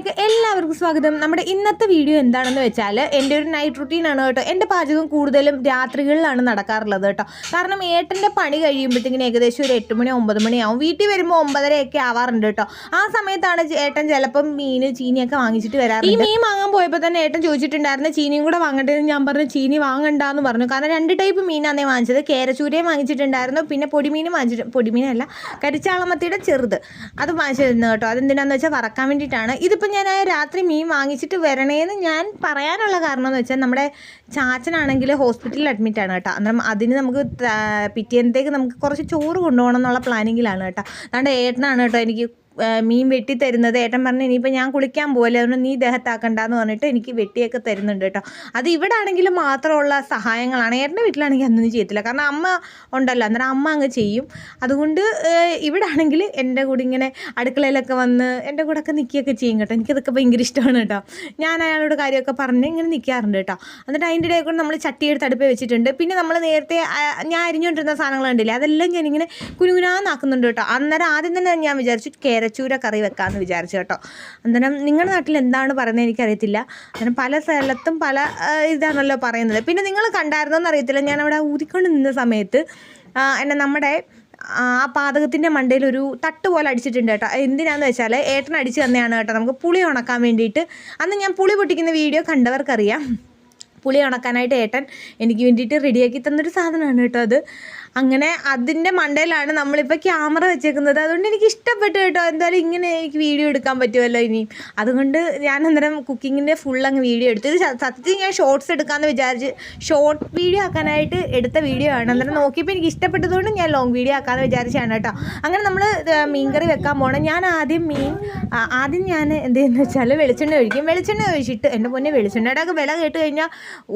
ചാനലിലേക്ക് എല്ലാവർക്കും സ്വാഗതം. നമ്മുടെ ഇന്നത്തെ വീഡിയോ എന്താണെന്ന് വെച്ചാൽ എന്റെ ഒരു നൈറ്റ് റുട്ടീൻ ആണ് കേട്ടോ. എന്റെ പാചകം കൂടുതലും രാത്രികളിലാണ് നടക്കാറുള്ളത് കേട്ടോ. കാരണം ഏട്ടന്റെ പണി കഴിയുമ്പോഴത്തേക്കിന് ഏകദേശം ഒരു എട്ട് മണി ഒമ്പത് മണിയാവും വീട്ടിൽ വരുമ്പോൾ ഒമ്പതരയൊക്കെ ആവാറുണ്ട് കേട്ടോ. ആ സമയത്താണ് ഏട്ടൻ ചിലപ്പം മീൻ ചീനിയൊക്കെ വാങ്ങിച്ചിട്ട് വരാറ് ഈ മീൻ വാങ്ങാൻ പോയപ്പോൾ തന്നെ ഏട്ടൻ ചോദിച്ചിട്ടുണ്ടായിരുന്നു ചീനിയും കൂടെ വാങ്ങട്ടെ എന്ന് ഞാൻ പറഞ്ഞു ചീനി വാങ്ങണ്ടെന്ന് പറഞ്ഞു. കാരണം രണ്ട് ടൈപ്പ് മീനാണേ വാങ്ങിച്ചത്. കേരച്ചൂരയും വാങ്ങിച്ചിട്ടുണ്ടായിരുന്നു പിന്നെ പൊടിമീൻ വാങ്ങിച്ചിട്ട് പൊടിമീനല്ല കരിച്ചാളമത്തിയുടെ ചെറുത്. അത് വാങ്ങിച്ചിരുന്നു കേട്ടോ. അതെന്തിനാന്ന് വെച്ചാൽ വറക്കാൻ വേണ്ടിയിട്ടാണ്. ഇതിപ്പോൾ ഞാൻ ആ രാത്രി മീൻ വാങ്ങിച്ചിട്ട് വരണേന്ന് ഞാൻ പറയാനുള്ള കാരണം എന്ന് വെച്ചാൽ നമ്മുടെ ചാച്ചനാണെങ്കിൽ ഹോസ്പിറ്റലിൽ അഡ്മിറ്റ് ആണ് കേട്ടോ. അന്നേരം അതിന് നമുക്ക് പിറ്റേന്നത്തേക്ക് നമുക്ക് കുറച്ച് ചോറ് കൊണ്ടുപോകണം എന്നുള്ള പ്ലാനിങ്ങിലാണ് കേട്ടോ. അതുകൊണ്ട് ഏട്ടനാണ് കേട്ടോ എനിക്ക് മീൻ വെട്ടി തരുന്നത്. ഏട്ടൻ പറഞ്ഞു ഇനിയിപ്പോൾ ഞാൻ കുളിക്കാൻ പോകല്ലേ അതുകൊണ്ട് നീ ദേഹത്താക്കണ്ടെന്ന് പറഞ്ഞിട്ട് എനിക്ക് വെട്ടിയൊക്കെ തരുന്നുണ്ട് കേട്ടോ. അത് ഇവിടെ ആണെങ്കിൽ മാത്രമുള്ള സഹായങ്ങളാണ്. ഏട്ടന്റെ വീട്ടിലാണെങ്കിൽ അതൊന്നും ചെയ്യത്തില്ല. കാരണം അമ്മ ഉണ്ടല്ലോ. അന്നേരം അമ്മ അങ്ങ് ചെയ്യും. അതുകൊണ്ട് ഇവിടെ ആണെങ്കിൽ എന്റെ കൂടെ ഇങ്ങനെ അടുക്കളയിലൊക്കെ വന്ന് എന്റെ കൂടെ ഒക്കെ നിൽക്കുകയൊക്കെ ചെയ്യും കേട്ടോ. എനിക്കതൊക്കെ ഭയങ്കര ഇഷ്ടമാണ് കേട്ടോ. ഞാൻ അയാളോട് കാര്യമൊക്കെ പറഞ്ഞ് ഇങ്ങനെ നിൽക്കാറുണ്ട് കേട്ടോ. എന്നിട്ട് അതിന്റെ ഇടയിൽ കൂടെ നമ്മൾ ചട്ടി എടുത്ത് അടുപ്പ് വെച്ചിട്ടുണ്ട്. പിന്നെ നമ്മൾ നേരത്തെ ഞാൻ അരിഞ്ഞുകൊണ്ടിരുന്ന സാധനങ്ങൾ കണ്ടില്ലേ? അതെല്ലാം ഞാനിങ്ങനെ കുനുകുനാന്നാക്കുന്നുണ്ട് കേട്ടോ. അന്നേരം ആദ്യം തന്നെ ഞാൻ വിചാരിച്ചു കേരച്ചൂര കറി വെക്കാമെന്ന് വിചാരിച്ചു കേട്ടോ. അന്നേരം നിങ്ങളുടെ നാട്ടിൽ എന്താണ് പറയുന്നത് എനിക്കറിയത്തില്ല. അന്നേരം പല സ്ഥലത്തും പല ഇതാണല്ലോ പറയുന്നത്. പിന്നെ നിങ്ങൾ കണ്ടായിരുന്നോ എന്നറിയത്തില്ല ഞാൻ അവിടെ ഊതിക്കൊണ്ട് നിന്ന സമയത്ത് എന്നെ നമ്മുടെ ആ പാതകത്തിന്റെ മണ്ടയിൽ ഒരു തട്ട് പോലെ അടിച്ചിട്ടുണ്ട് കേട്ടോ. എന്തിനാന്ന് വെച്ചാൽ ഏട്ടൻ അടിച്ച് തന്നെയാണ് കേട്ടോ. നമുക്ക് പുളി ഉണക്കാൻ വേണ്ടിയിട്ട്. അന്ന് ഞാൻ പുളി പൊട്ടിക്കുന്ന വീഡിയോ കണ്ടവർക്കറിയാം. പുളി ഉണക്കാനായിട്ട് ഏട്ടൻ എനിക്ക് വേണ്ടിയിട്ട് റെഡിയാക്കി തന്നൊരു സാധനമാണ് കേട്ടോ അത്. അങ്ങനെ അതിന്റെ മണ്ടയിലാണ് നമ്മളിപ്പോൾ ക്യാമറ വെച്ചേക്കുന്നത്. അതുകൊണ്ട് എനിക്ക് ഇഷ്ടപ്പെട്ടു കേട്ടോ. എന്തായാലും ഇങ്ങനെ എനിക്ക് വീഡിയോ എടുക്കാൻ പറ്റുമല്ലോ ഇനി. അതുകൊണ്ട് ഞാൻ അന്നേരം കുക്കിങ്ങിന്റെ ഫുൾ അങ്ങ് വീഡിയോ എടുത്തു. ഇത് സത്യത്തിൽ ഞാൻ ഷോർട്സ് എടുക്കാമെന്ന് വിചാരിച്ച് ഷോർട്ട് വീഡിയോ ആക്കാനായിട്ട് എടുത്ത വീഡിയോ ആണ്. അന്നേരം നോക്കിയപ്പോൾ എനിക്ക് ഇഷ്ടപ്പെട്ടതുകൊണ്ട് ഞാൻ ലോങ് വീഡിയോ ആക്കാമെന്ന് വിചാരിച്ചാണ് കേട്ടോ. അങ്ങനെ നമ്മൾ മീൻകറി വെക്കാൻ പോകണം ഞാൻ ആദ്യം മീൻ ആദ്യം ഞാൻ എന്ത് ചെയ്യുന്നത് വെച്ചാൽ വെളിച്ചെണ്ണ ഒഴിക്കും. വെളിച്ചെണ്ണ ഒഴിച്ചിട്ട് എന്റെ പൊന്നെ വെളിച്ചെണ്ണയുടെ ഒക്കെ വില കേട്ട് കഴിഞ്ഞാൽ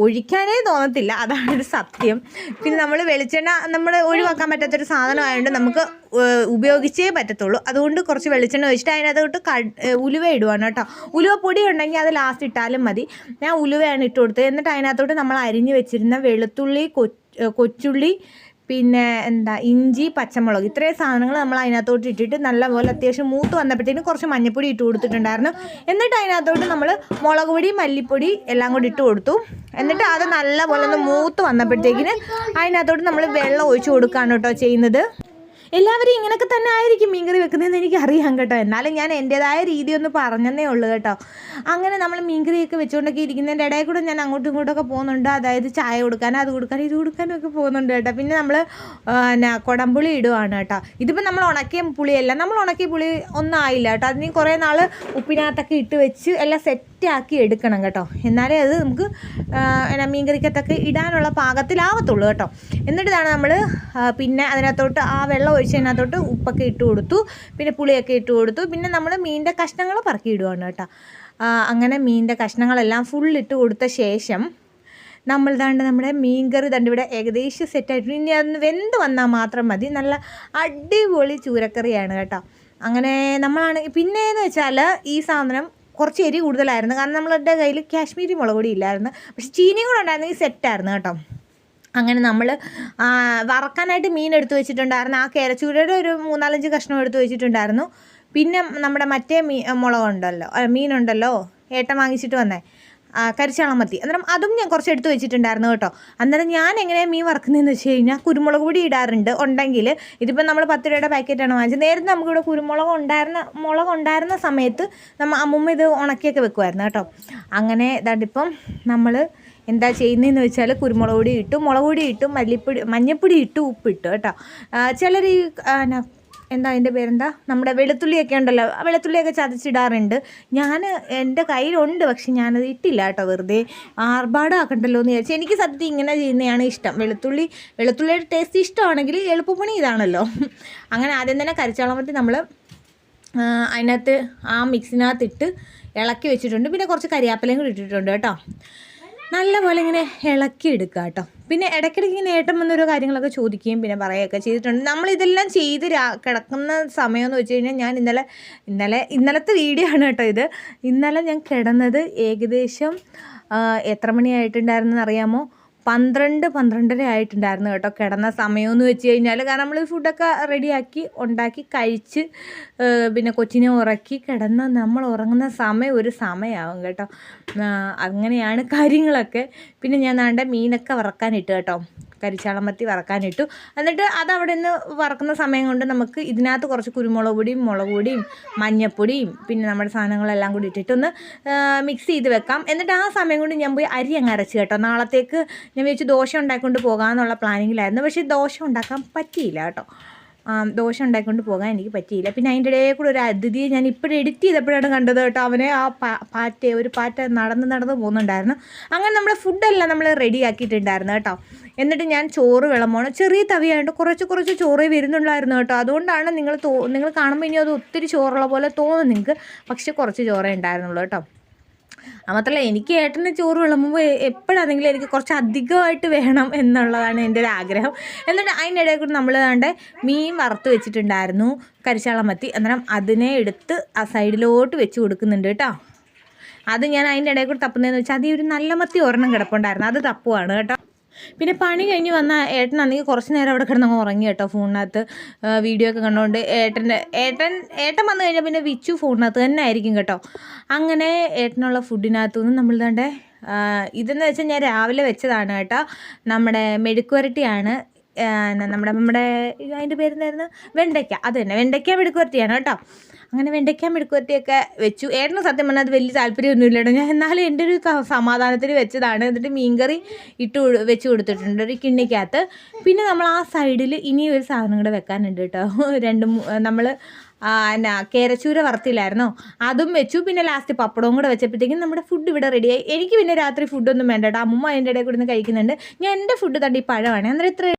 ഒഴിക്കാനേ തോന്നത്തില്ല. അതാണ് സത്യം. പിന്നെ നമ്മൾ വെളിച്ചെണ്ണ നമ്മൾ ഒഴിവാക്കാൻ പറ്റാത്തൊരു സാധനമായതുകൊണ്ട് നമുക്ക് ഉപയോഗിച്ചേ പറ്റത്തുള്ളൂ. അതുകൊണ്ട് കുറച്ച് വെളിച്ചെണ്ണ ഒഴിച്ചിട്ട് അതിനകത്തോട്ട് ക ഉലുവ ഇടുവാണ് കേട്ടോ. ഉലുവ പൊടി ഉണ്ടെങ്കിൽ അത് ലാസ്റ്റ് ഇട്ടാലും മതി. ഞാൻ ഉലുവയാണ് ഇട്ട് കൊടുത്തത്. എന്നിട്ട് അതിനകത്തോട്ട് നമ്മൾ അരിഞ്ഞ് വെച്ചിരുന്ന വെളുത്തുള്ളി കൊച്ചുള്ളി പിന്നെ എന്താ ഇഞ്ചി പച്ചമുളക്. ഇത്രയും സാധനങ്ങൾ നമ്മൾ അതിനകത്തോട്ട് ഇട്ടിട്ട് നല്ലപോലെ അത്യാവശ്യം മൂത്ത് വന്നപ്പോഴത്തേക്കും കുറച്ച് മഞ്ഞപ്പൊടി ഇട്ട് കൊടുത്തിട്ടുണ്ടായിരുന്നു. എന്നിട്ട് അതിനകത്തോട്ട് നമ്മൾ മുളക് പൊടി മല്ലിപ്പൊടി എല്ലാം കൂടി ഇട്ട് കൊടുത്തു. എന്നിട്ട് അത് നല്ലപോലെ ഒന്ന് മൂത്ത് വന്നപ്പോഴത്തേക്കിന് അതിനകത്തോട്ട് നമ്മൾ വെള്ളം ഒഴിച്ചു കൊടുക്കുകയാണ് കേട്ടോ ചെയ്യുന്നത്. എല്ലാവരും ഇങ്ങനെയൊക്കെ തന്നെ ആയിരിക്കും മീൻകറി വെക്കുന്നതെന്ന് എനിക്ക് അറിയാം കേട്ടോ. എന്നാലും ഞാൻ എന്റെതായ രീതി ഒന്ന് പറഞ്ഞതേ ഉള്ളൂ കേട്ടോ. അങ്ങനെ നമ്മൾ മീൻകറിയൊക്കെ വെച്ചുകൊണ്ടൊക്കെ ഇരിക്കുന്നതിന്റെ ഇടയിൽ കൂടെ ഞാൻ അങ്ങോട്ടും ഇങ്ങോട്ടൊക്കെ പോകുന്നുണ്ട്. അതായത് ചായ കൊടുക്കാനും അത് കൊടുക്കാനും ഇത് കൊടുക്കാനും ഒക്കെ പോകുന്നുണ്ട് കേട്ടോ. പിന്നെ നമ്മൾ പിന്നെ കുടംപുളി ഇടുവാണ് കേട്ടോ. ഇതിപ്പോൾ നമ്മൾ ഉണക്കിയ പുളിയല്ല. നമ്മൾ ഉണക്കിയ പുളി ഒന്നും ആയില്ല കേട്ടോ. അതിന് കുറേ നാൾ ഉപ്പിനകത്തൊക്കെ ഇട്ട് വെച്ച് എല്ലാം സെറ്റാക്കി എടുക്കണം കേട്ടോ. എന്നാലേ അത് നമുക്ക് എന്നാ മീൻകറിക്കത്തൊക്കെ ഇടാനുള്ള പാകത്തിലാവത്തുള്ളൂ കേട്ടോ. എന്നിട്ടാണ് നമ്മൾ പിന്നെ അതിനകത്തോട്ട് ആ വെള്ളം ഒഴിച്ചതിനകത്തോട്ട് ഉപ്പൊക്കെ ഇട്ട് കൊടുത്തു. പിന്നെ പുളിയൊക്കെ ഇട്ട് കൊടുത്തു. പിന്നെ നമ്മൾ മീനിന്റെ കഷ്ണങ്ങൾ പറക്കി ഇടുവാണ് കേട്ടോ അങ്ങനെ മീനിന്റെ കഷ്ണങ്ങളെല്ലാം ഫുൾ ഇട്ട് കൊടുത്ത ശേഷം നമ്മൾ ദാണ്ട് നമ്മുടെ മീൻ കറി ദണ്ട് ഇവിടെ ഏകദേശം സെറ്റായിട്ടുണ്ട് ഇനി അതൊന്ന് വെന്ത് വന്നാൽ മാത്രം മതി. നല്ല അടിപൊളി ചൂരക്കറിയാണ് കേട്ടോ. അങ്ങനെ നമ്മളാണ് പിന്നെയെന്ന് വെച്ചാൽ ഈ സാധനം കുറച്ച് എരി കൂടുതലായിരുന്നു. കാരണം നമ്മളുടെ കയ്യിൽ കാശ്മീരി മുളക് പൊടി ഇല്ലായിരുന്നു. പക്ഷേ ചീനിയും കൂടെ ഉണ്ടായിരുന്നെങ്കിൽ സെറ്റായിരുന്നു കേട്ടോ. അങ്ങനെ നമ്മൾ വറക്കാനായിട്ട് മീൻ എടുത്തു വെച്ചിട്ടുണ്ടായിരുന്നു. ആ കേരച്ചൂരയുടെ ഒരു മൂന്നാലഞ്ച് കഷ്ണം എടുത്തു വെച്ചിട്ടുണ്ടായിരുന്നു. പിന്നെ നമ്മുടെ മറ്റേ മീ മുളകുണ്ടല്ലോ മീനുണ്ടല്ലോ ഏട്ടൻ വാങ്ങിച്ചിട്ട് വന്നേ ആ, കരിച്ചാളം മത്തി അന്നേരം അതും ഞാൻ കുറച്ച് എടുത്ത് വെച്ചിട്ടുണ്ടായിരുന്നു കേട്ടോ. അന്നേരം ഞാൻ എങ്ങനെയാണ് മീൻ വറക്കുന്നതെന്ന് വെച്ച് കഴിഞ്ഞാൽ കുരുമുളക് പൊടി ഇടാറുണ്ട്. ഉണ്ടെങ്കിൽ ഇതിപ്പോൾ നമ്മൾ പത്ത് രൂപയുടെ പാക്കറ്റാണ് വാങ്ങിച്ചത്. നേരത്തെ നമുക്കിവിടെ കുരുമുളക് ഉണ്ടായിരുന്ന മുളക് ഉണ്ടായിരുന്ന സമയത്ത് നമ്മൾ അമ്മുമ്മ ഇത് ഉണക്കിയൊക്കെ വെക്കുമായിരുന്നു കേട്ടോ. അങ്ങനെ ഇതാണ്ടിപ്പം നമ്മൾ എന്താ ചെയ്യുന്നതെന്ന് വെച്ചാൽ കുരുമുളക് പൊടി ഇട്ടു മുളക് പൊടി ഇട്ടു മല്ലിപ്പൊടി മഞ്ഞൾപ്പൊടി ഇട്ടു ഉപ്പിട്ടു കേട്ടോ. ചിലർ ഈ എന്താ അതിന്റെ പേരെന്താ? നമ്മുടെ വെളുത്തുള്ളിയൊക്കെ ഉണ്ടല്ലോ വെളുത്തുള്ളിയൊക്കെ ചതച്ചിടാറുണ്ട്. ഞാൻ എന്റെ കയ്യിലുണ്ട് പക്ഷെ ഞാനത് ഇട്ടില്ല കേട്ടോ വെറുതെ. ആർഭാടമാക്കണ്ടല്ലോ എന്ന് വിചാരിച്ചു എനിക്ക് സത്യത്തിൽ ഇങ്ങനെ ചെയ്യുന്നതാണ് ഇഷ്ടം. വെളുത്തുള്ളി വെളുത്തുള്ളിയുടെ ടേസ്റ്റ് ഇഷ്ടമാണെങ്കിൽ എളുപ്പപ്പണി ഇതാണല്ലോ. അങ്ങനെ ആദ്യം തന്നെ കരിച്ചാളമത്തി നമ്മൾ അതിനകത്ത് ആ മിക്സിനകത്തിട്ട് ഇളക്കി വെച്ചിട്ടുണ്ട്. പിന്നെ കുറച്ച് കരിയാപ്പിലയും കൂടി ഇട്ടിട്ടുണ്ട് കേട്ടോ. നല്ലപോലെ ഇങ്ങനെ ഇളക്കി എടുക്കുക കേട്ടോ. പിന്നെ ഇടയ്ക്കിടയ്ക്ക് ഇങ്ങനെ വന്നോരോ കാര്യങ്ങളൊക്കെ ചോദിക്കുകയും പിന്നെ പറയുകയൊക്കെ ചെയ്തിട്ടുണ്ട്. നമ്മളിതെല്ലാം ചെയ്ത് രാ കിടക്കുന്ന സമയമെന്ന് വെച്ച് കഴിഞ്ഞാൽ ഞാൻ ഇന്നലെ ഇന്നലെ ഇന്നലത്തെ വീഡിയോ ആണ് കേട്ടോ ഇത്. ഇന്നലെ ഞാൻ കിടന്നത് ഏകദേശം എത്ര മണിയായിട്ടുണ്ടായിരുന്നെന്ന് അറിയാമോ? പന്ത്രണ്ട് പന്ത്രണ്ടര ആയിട്ടുണ്ടായിരുന്നു കേട്ടോ കിടന്ന സമയമെന്ന് വെച്ച് കഴിഞ്ഞാൽ കാരണം നമ്മൾ ഫുഡൊക്കെ റെഡിയാക്കി ഉണ്ടാക്കി കഴിച്ച് പിന്നെ കൊച്ചിനെ ഉറക്കി കിടന്ന് നമ്മൾ ഉറങ്ങുന്ന സമയം ഒരു സമയമാവും കേട്ടോ. അങ്ങനെയാണ് കാര്യങ്ങളൊക്കെ. പിന്നെ ഞാൻ നാണ്ട മീനൊക്കെ വറക്കാനിട്ട് കേട്ടോ. കരിച്ചാളമത്തി വറക്കാനിട്ടു. എന്നിട്ട് അത് അവിടെ നിന്ന് വറക്കുന്ന സമയം കൊണ്ട് നമുക്ക് ഇതിനകത്ത് കുറച്ച് കുരുമുളക് പൊടിയും മുളക് പൊടിയും മഞ്ഞപ്പൊടിയും പിന്നെ നമ്മുടെ സാധനങ്ങളെല്ലാം കൂടി ഇട്ടിട്ടൊന്ന് മിക്സ് ചെയ്ത് വെക്കാം. എന്നിട്ട് ആ സമയം കൊണ്ട് ഞാൻ പോയി അരി അങ്ങ് അരച്ച് കേട്ടോ. നാളത്തേക്ക് ഞാൻ വെച്ച് ദോശ ഉണ്ടാക്കിക്കൊണ്ട് പോകാമെന്നുള്ള പ്ലാനിങ്ങിലായിരുന്നു പക്ഷേ ദോശ ഉണ്ടാക്കാൻ പറ്റിയില്ല കേട്ടോ. ദോശ ഉണ്ടാക്കിക്കൊണ്ട് പോകാൻ എനിക്ക് പറ്റിയില്ല. പിന്നെ അതിന്റെ ഇടയിൽ കൂടെ ഒരു അതിഥിയെ ഞാൻ ഇപ്പോഴും എഡിറ്റ് ചെയ്തപ്പോഴാണ് കണ്ടത് കേട്ടോ. അവനെ ആ പാറ്റ ഒരു പാറ്റ നടന്ന് നടന്ന് പോകുന്നുണ്ടായിരുന്നു. അങ്ങനെ നമ്മുടെ ഫുഡെല്ലാം നമ്മൾ റെഡി ആക്കിയിട്ടുണ്ടായിരുന്നു കേട്ടോ. എന്നിട്ട് ഞാൻ ചോറ് വിളമ്പോണം ചെറിയ തവിയായിട്ട് കുറച്ച് കുറച്ച് ചോറ് വരുന്നുണ്ടായിരുന്നു കേട്ടോ. അതുകൊണ്ടാണ് നിങ്ങൾ തോ നിങ്ങൾ കാണുമ്പോൾ ഇനി അത് ഒത്തിരി ചോറുള്ള പോലെ തോന്നും നിങ്ങൾക്ക്. പക്ഷെ കുറച്ച് ചോറേ ഉണ്ടായിരുന്നുള്ളൂ കേട്ടോ. അത് മാത്രമല്ല എനിക്ക് ഏട്ടന് ചോറ് വിളമ്പുമ്പോൾ എപ്പോഴാണെങ്കിലും എനിക്ക് കുറച്ച് അധികമായിട്ട് വേണം എന്നുള്ളതാണ് എന്റെ ഒരു ആഗ്രഹം. എന്നിട്ട് അതിനിടയിൽ കൂടി നമ്മൾ കണ്ട് മീൻ വറുത്ത് വെച്ചിട്ടുണ്ടായിരുന്നു കരിശാളം മത്തി അന്നേരം അതിനെ എടുത്ത് ആ സൈഡിലോട്ട് വെച്ച് കൊടുക്കുന്നുണ്ട് കേട്ടോ. അത് ഞാൻ അതിന്റെ ഇടയിൽ കൂടി തപ്പുന്നതെന്ന് വെച്ചാൽ അതീ ഒരു നല്ല മത്തി ഒരെണ്ണം കിടപ്പുണ്ടായിരുന്നു. അത് തപ്പുവാണ് കേട്ടോ. പിന്നെ പണി കഴിഞ്ഞ് വന്ന ഏട്ടനാണെങ്കിൽ കുറച്ച് നേരം അവിടെ കിടന്നങ്ങ് ഉറങ്ങി കേട്ടോ ഫോണിനകത്ത്. വീഡിയോ ഒക്കെ കണ്ടുകൊണ്ട് ഏട്ടന്റെ ഏട്ടൻ ഏട്ടൻ വന്നു കഴിഞ്ഞാൽ പിന്നെ വിച്ചു ഫോണിനകത്ത് തന്നെ ആയിരിക്കും കേട്ടോ. അങ്ങനെ ഏട്ടനുള്ള ഫുഡിനകത്തു നിന്ന് നമ്മൾ തന്നെ ഇതെന്ന് വെച്ചാൽ ഞാൻ രാവിലെ വെച്ചതാണ് കേട്ടോ. നമ്മുടെ മെഴുക്കുവരട്ടിയാണ്. നമ്മുടെ നമ്മുടെ അതിന്റെ പേരെന്തായിരുന്നു? വെണ്ടയ്ക്ക. അത് തന്നെ. വെണ്ടയ്ക്ക മെഴുക്കുവരട്ടിയാണ് കേട്ടോ. അങ്ങനെ വെണ്ടയ്ക്ക മെഴുക്കുവരട്ടിയൊക്കെ വെച്ചു. ഏട്ടന് സത്യം പറഞ്ഞാൽ അത് വലിയ താല്പര്യമൊന്നും കേട്ടോ. ഞാൻ എന്നാലും എന്റെ ഒരു സമാധാനത്തിന് വെച്ചതാണ്. എന്നിട്ട് മീൻകറി ഇട്ട് വെച്ച് കൊടുത്തിട്ടുണ്ട് ഒരു കിണ്ണിക്കകത്ത്. പിന്നെ നമ്മൾ ആ സൈഡിൽ ഇനി ഒരു സാധനം കൂടെ വെക്കാനുണ്ട് കേട്ടോ. രണ്ട് നമ്മൾ എന്നാ കേരച്ചൂര വറുത്തില്ലായിരുന്നോ? അതും വെച്ചു. പിന്നെ ലാസ്റ്റ് പപ്പടവും കൂടെ വെച്ചപ്പോഴത്തേക്കും നമ്മുടെ ഫുഡ് ഇവിടെ റെഡിയായി എനിക്ക് പിന്നെ രാത്രി ഫുഡൊന്നും വേണ്ട കേട്ടോ. അമ്മ അതിന്റെ ഇടയിൽ കൂടെ നിന്ന് കഴിക്കുന്നുണ്ട്. ഞാൻ എന്റെ ഫുഡ് തണ്ടി പഴമാണ്. അന്നേരം ഇത്ര